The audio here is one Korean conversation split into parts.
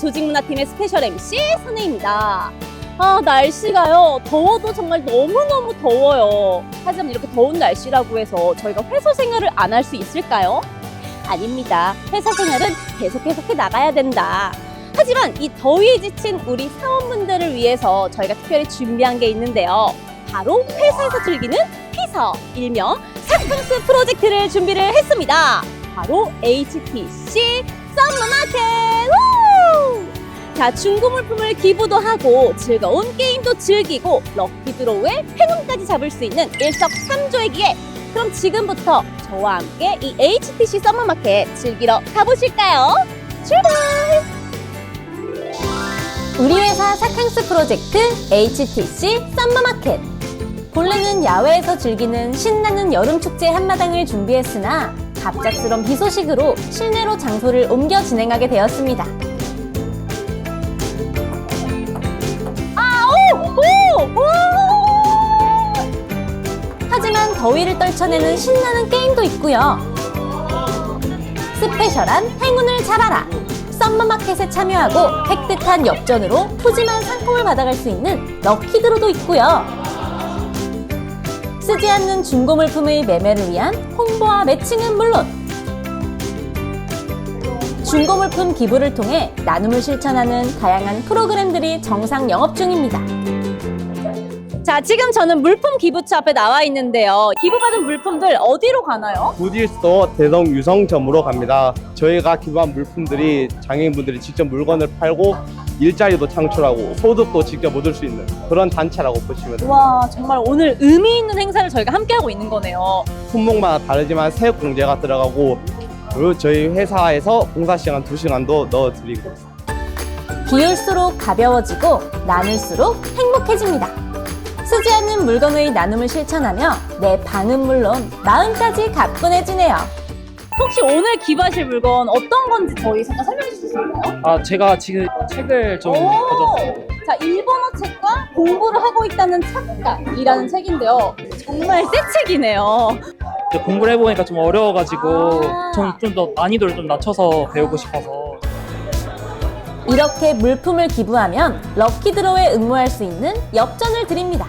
조직문화팀의 스페셜 MC 선혜입니다. 아, 날씨가요. 더워도 정말 너무너무 더워요. 하지만 이렇게 더운 날씨라고 해서 저희가 회사 생활을 안 할 수 있을까요? 아닙니다. 회사 생활은 계속 계속해 나가야 된다. 하지만 이 더위에 지친 우리 사원분들을 위해서 저희가 특별히 준비한 게 있는데요. 바로 회사에서 즐기는 피서, 일명 사캉스 프로젝트를 준비를 했습니다. 바로 HTC 썸머마켓! 우! 자, 중고 물품을 기부도 하고 즐거운 게임도 즐기고 럭키드로우의 행운까지 잡을 수 있는 일석삼조의 기회. 그럼 지금부터 저와 함께 이 HTC 썸머마켓 즐기러 가보실까요? 출발! 우리 회사 사캉스 프로젝트 HTC 썸머마켓. 본래는 야외에서 즐기는 신나는 여름 축제 한마당을 준비했으나 갑작스런 비 소식으로 실내로 장소를 옮겨 진행하게 되었습니다. 더위를 떨쳐내는 신나는 게임도 있고요. 스페셜한 행운을 잡아라. 썸머마켓에 참여하고 획득한 엽전으로 푸짐한 상품을 받아갈 수 있는 럭키드로도 있고요. 쓰지 않는 중고 물품의 매매를 위한 홍보와 매칭은 물론 중고 물품 기부를 통해 나눔을 실천하는 다양한 프로그램들이 정상 영업 중입니다. 자, 지금 저는 물품 기부처 앞에 나와 있는데요. 기부받은 물품들 어디로 가나요? 굿일스토어 대성 유성점으로 갑니다. 저희가 기부한 물품들이 장애인분들이 직접 물건을 팔고 일자리도 창출하고 소득도 직접 얻을 수 있는 그런 단체라고 보시면 됩니다. 와, 정말 오늘 의미 있는 행사를 저희가 함께하고 있는 거네요. 품목마다 다르지만 세액 공제가 들어가고 그리고 저희 회사에서 봉사 시간 2시간도 넣어드리고 비울수록 가벼워지고 나눌수록 행복해집니다. 쓰지 않는 물건의 나눔을 실천하며 내 방은 물론 마음까지 가뿐해지네요. 혹시 오늘 기부하실 물건 어떤 건지 저희 잠깐 설명해 주실 수 있나요? 아 제가 지금 책을 좀 오! 가져왔어요. 자, 일본어 책과 공부를 하고 있다는 착각이라는 책인데요. 정말 새 책이네요. 이제 공부를 해보니까 좀 어려워가지고 아. 좀 더 난이도를 좀 낮춰서 배우고 싶어서 이렇게 물품을 기부하면 럭키드로우에 응모할 수 있는 엽전을 드립니다.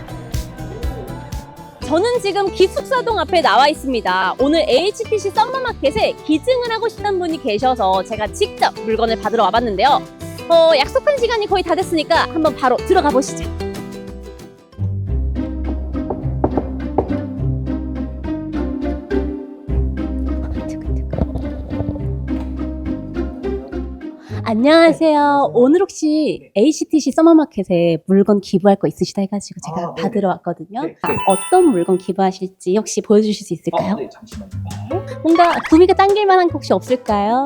저는 지금 기숙사동 앞에 나와 있습니다. 오늘 HTC 썸머마켓에 기증을 하고 싶다는 분이 계셔서 제가 직접 물건을 받으러 와봤는데요. 어, 약속한 시간이 거의 다 됐으니까 한번 바로 들어가 보시죠. 안녕하세요. 오늘 혹시 HTC 서머마켓에 물건 기부할 거 있으시다 해가지고 제가 아, 네네. 받으러 왔거든요. 네, 아, 네. 어떤 물건 기부하실지 혹시 보여주실 수 있을까요? 아, 네, 잠시만요. 뭔가 구미가 당길 만 한 게 혹시 없을까요?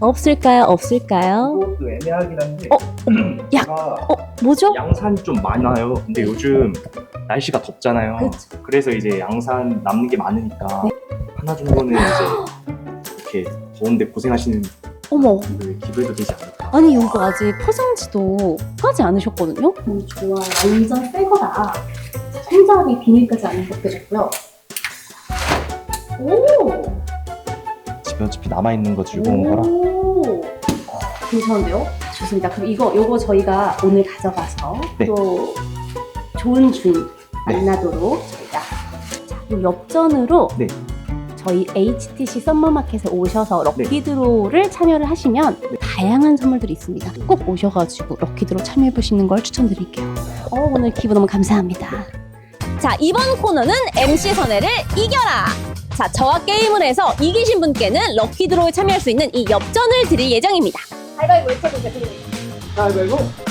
없을까요? 없을까요? 이것도 애매하긴 한데. 어, 약. 제가 어, 뭐죠? 양산이 좀 많아요. 근데 요즘 날씨가 덥잖아요. 그쵸. 래서 이제 양산 남는 게 많으니까 하나 정도는 이제 이렇게 더운데 고생하시는 어머, 분들 기부해도 되지 않을까. 아니 이거 아직 포장지도 하지 않으셨거든요? 음, 좋아요. 완전 새 거다. 손잡이 비닐까지 안 벗겨졌고요. 오! 집에 어차피 남아있는 거 들고 온 거라. 오, 괜찮은데요? 좋습니다. 그럼 이거 요거 저희가 오늘 가져가서 네. 또 좋은 중 만나도록 저희가 자, 이 엽전으로 네. 저희 HTC 썸머마켓에 오셔서 네. 럭키드로우를 참여를 하시면 다양한 선물들이 있습니다. 꼭 오셔가지고 럭키드로우 참여해 보시는 걸 추천드릴게요. 어, 오늘 기분 너무 감사합니다. 자, 이번 코너는 MC 선혜를 이겨라! 자, 저와 게임을 해서 이기신 분께는 럭키드로우에 참여할 수 있는 이 엽전을 드릴 예정입니다. 가위바위보 외쳐주세요. 가위바위보.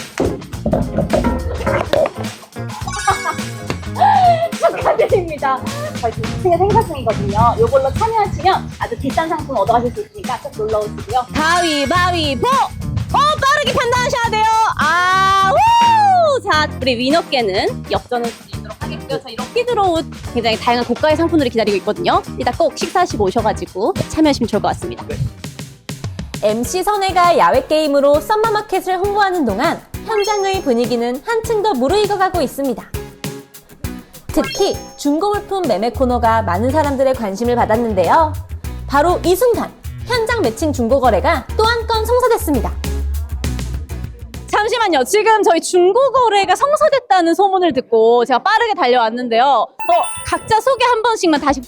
축하드립니다. 저희 지금 2층에 행사 중이거든요. 이걸로 참여하시면 아주 비싼 상품 얻어가실 수 있으니까 꼭 놀러 오시고요. 가위바위보! 어, 빠르게 판단하셔야 돼요. 아, 우! 자, 우리 위너께는 엽전을 드리도록 하겠고요. 저희 럭키드로우 굉장히 다양한 고가의 상품들이 기다리고 있거든요. 이따 꼭 식사하시고 오셔가지고 참여하시면 좋을 것 같습니다. MC 선혜가 야외 게임으로 썸머마켓을 홍보하는 동안 현장의 분위기는 한층 더 무르익어가고 있습니다. 특히 중고 물품 매매 코너가 많은 사람들의 관심을 받았는데요. 바로 이 순간 현장 매칭 중고 거래가 또 한 건 성사됐습니다. 잠시만요. 지금 저희 중고 거래가 성사됐다는 소문을 듣고 제가 빠르게 달려왔는데요. 어, 각자 소개 한 번씩만 다시.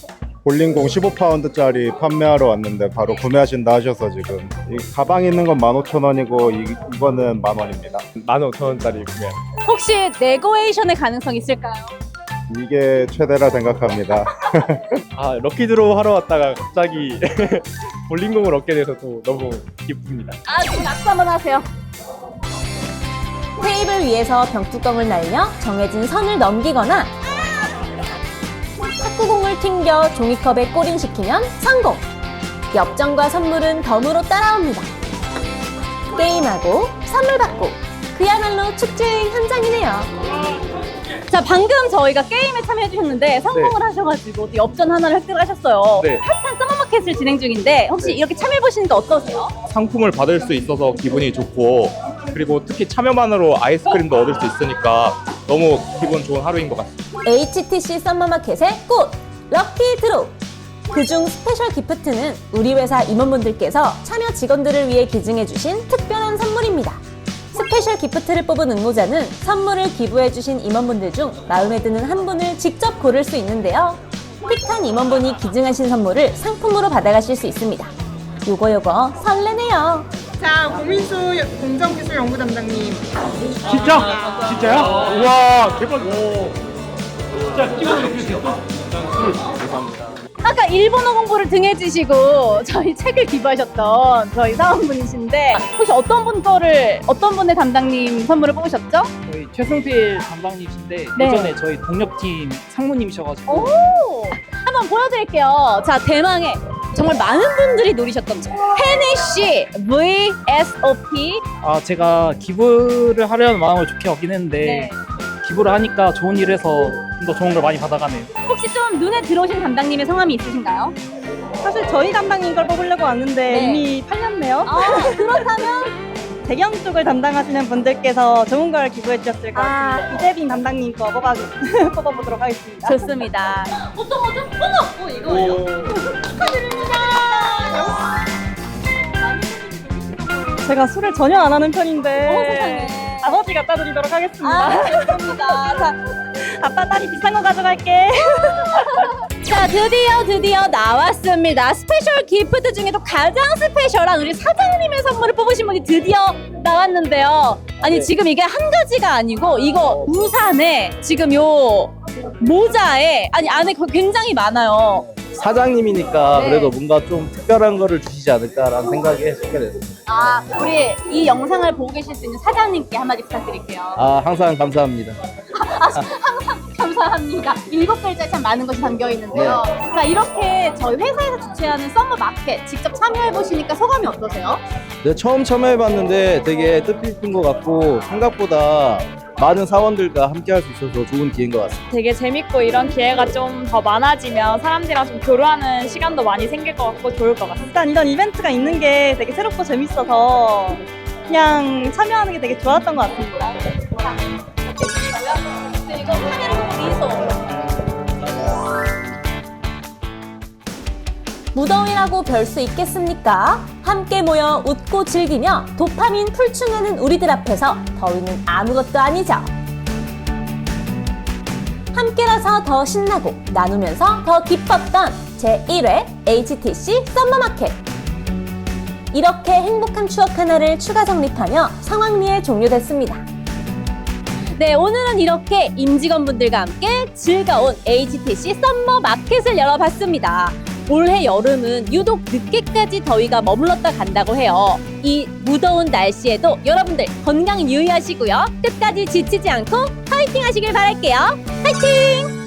볼링공 15파운드짜리 판매하러 왔는데 바로 구매하신다 하셔서 지금 이 가방 있는 건 15,000원이고 이, 이거는 만 원입니다. 15,000원짜리 구매. 혹시 네고에이션의 가능성 있을까요? 이게 최대라 생각합니다. 아, 럭키드로우 하러 왔다가 갑자기 볼링공을 얻게 돼서 또 너무 기쁩니다. 아, 지금 박수 한번 하세요. 테이블 위에서 병뚜껑을 날려 정해진 선을 넘기거나 탁구공을 튕겨 종이컵에 꼬린시키면 성공! 엽전과 선물은 덤으로 따라옵니다. 게임하고 선물 받고 그야말로 축제 현장이네요. 자, 방금 저희가 게임에 참여해 주셨는데 성공을 하셔가지고 또 엽전 하나를 획득하셨어요. 네. 핫한 서머마켓을 진행 중인데 혹시 이렇게 참여해 보시니까 어떠세요? 상품을 받을 수 있어서 기분이 좋고 그리고 특히 참여만으로 아이스크림도 얻을 수 있으니까 너무 기분 좋은 하루인 것 같습니다. HTC 썸머마켓의 꽃! 럭키 드로우! 그중 스페셜 기프트는 우리 회사 임원분들께서 참여 직원들을 위해 기증해주신 특별한 선물입니다. 스페셜 기프트를 뽑은 응모자는 선물을 기부해주신 임원분들 중 마음에 드는 한 분을 직접 고를 수 있는데요. 픽한 임원분이 기증하신 선물을 상품으로 받아가실 수 있습니다. 요거 요거 설레네요. 자, 고민수 공정기술 연구 담당님. 진짜? 진짜요? 우와 대박. 진짜 찍어주세요. 아까 일본어 공부를 등해지시고 저희 책을 기부하셨던 저희 사원분이신데 혹시 어떤 분 거를 어떤 분의 담당님 선물을 뽑으셨죠? 저희 최승필 담당님이신데 네. 예전에 저희 동력팀 상무님이셔가지고 오! 한번 보여드릴게요. 자, 대망의 정말 많은 분들이 노리셨던 책. 헤네시 VSOP. 아 제가 기부를 하려는 마음을 좋게 얻긴 했는데 네. 기부를 하니까 좋은 일을 해서 좀 더 좋은 걸 많이 받아가네요. 혹시 좀 눈에 들어오신 담당님의 성함이 있으신가요? 사실 저희 담당인 걸 뽑으려고 왔는데 네. 이미 팔렸네요. 아, 그렇다면 대경 쪽을 담당하시는 분들께서 좋은 걸 기부해 주셨을 것 아. 같습니다. 이재빈 담당님 거 뽑아, 뽑아보도록 하겠습니다. 좋습니다. 어떤 거죠? 어머! 어, 이거예요? 제가 술을 전혀 안 하는 편인데 어, 세상에. 아버지가 따드리도록 하겠습니다. 아, 좋습니다. 자, 아빠 딸이 비싼 거 가져갈게. 자, 드디어 드디어 나왔습니다. 스페셜 기프트 중에도 가장 스페셜한 우리 사장님의 선물을 뽑으신 분이 드디어 나왔는데요. 아니, 지금 이게 한 가지가 아니고 이거 우산에 지금 요 모자에 아니 안에 거 굉장히 많아요. 사장님이니까 네. 그래도 뭔가 좀 특별한 거를 주시지 않을까라는 생각에 쓰게 됐습니다. 아, 우리 이 영상을 보고 계실 수 있는 사장님께 한마디 부탁드릴게요. 아, 항상 감사합니다. 감사합니다. 일곱 글자에 참 많은 것이 담겨 있는데요. 자, 이렇게 저희 회사에서 주최하는 썸머 마켓 직접 참여해 보시니까 소감이 어떠세요? 네, 처음 참여해봤는데 되게 뜻깊은 것 같고 생각보다 많은 사원들과 함께 할 수 있어서 좋은 기회인 것 같습니다. 되게 재밌고 이런 기회가 좀 더 많아지면 사람들이랑 좀 교류하는 시간도 많이 생길 것 같고 좋을 것 같아요. 일단 이런 이벤트가 있는 게 되게 새롭고 재밌어서 그냥 참여하는 게 되게 좋았던 것 같습니다. 무더위라고 별 수 있겠습니까? 함께 모여 웃고 즐기며 도파민 풀충하는 우리들 앞에서 더위는 아무것도 아니죠. 함께라서 더 신나고 나누면서 더 기뻤던 제1회 HTC 썸머마켓. 이렇게 행복한 추억 하나를 추가 정립하며 상황리에 종료됐습니다. 네, 오늘은 이렇게 임직원분들과 함께 즐거운 HTC 썸머 마켓을 열어봤습니다. 올해 여름은 유독 늦게까지 더위가 머물렀다 간다고 해요. 이 무더운 날씨에도 여러분들 건강 유의하시고요. 끝까지 지치지 않고 파이팅 하시길 바랄게요. 파이팅!